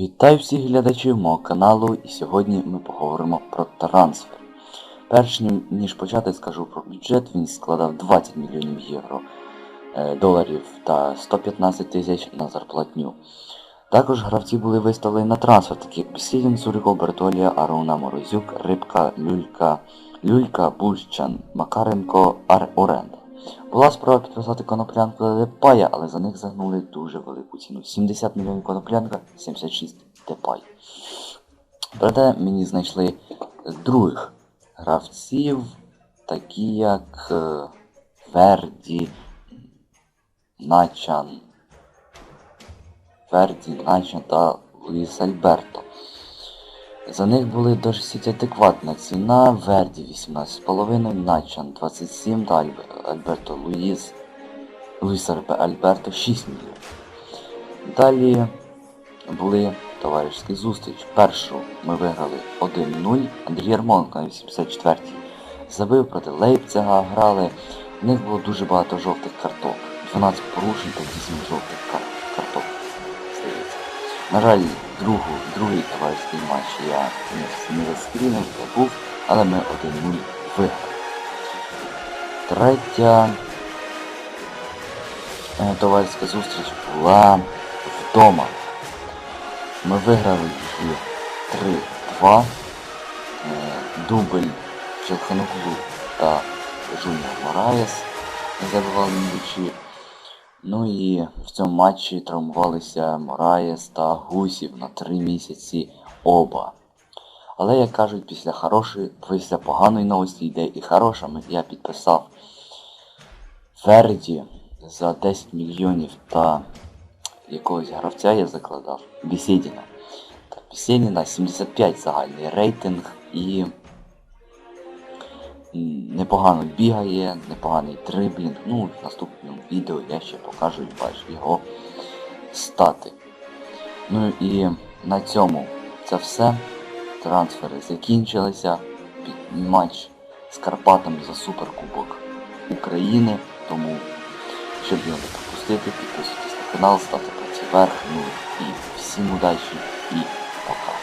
Вітаю всіх глядачів мого каналу і сьогодні ми поговоримо про трансфер. Перш ніж почати скажу про бюджет, він складав 20 мільйонів євро е, доларів та 115 тисяч на зарплатню. Також гравці були виставлені на трансфер, такі як Бесідін, Цуриков, Бертолія, Аруна, Морозюк, Рибка, Люлька, Люлька, Бульщан, Макаренко, Ар Оренда. Була справа підписати коноплянку Депая, але за них загнули дуже велику ціну. 70 мільйонів коноплянка, 76 Депай. Проте мені знайшли других гравців, такі як е, Верді, Начан, Верді, Начан та Луїс Альберто. За них були досить адекватна ціна, Верді 18,5, Начан 27 та Альберто Луїс, Луїс Альберто 6 мільйонів. Далі були товаришські зустріч. Першу ми виграли 1-0, Андрій Ярмоленко на 84-й забив проти Лейпцига, грали. В них було дуже багато жовтих карток. 12 порушень та 8 жовтих карток. На жаль, другу, другий товариський матч я не, заскрінив, я був, але ми 1-0 виграли. Третя е, товариська зустріч була вдома. Ми виграли її 3-2. Е, Дубль Челхануглу та Жуніор Мораєс забивали м'ячі. Ну і в цьому матчі травмувалися Мораєс та Гусів на 3 місяці оба. Але як кажуть, після хорошої, після поганої новості йде і хороша, я підписав Ферді за 10 мільйонів та якогось гравця я закладав Бесідіна. Та Бесідіна 75 загальний рейтинг і непогано бігає, непоганий дриблінг. Ну, в наступному відео я ще покажу і бачу його стати. Ну і на цьому це все. Трансфери закінчилися. Матч з Карпатами за Суперкубок України. Тому, щоб його не пропустити, підписуйтесь на канал, ставте пальці вверх. Ну і всім удачі і пока.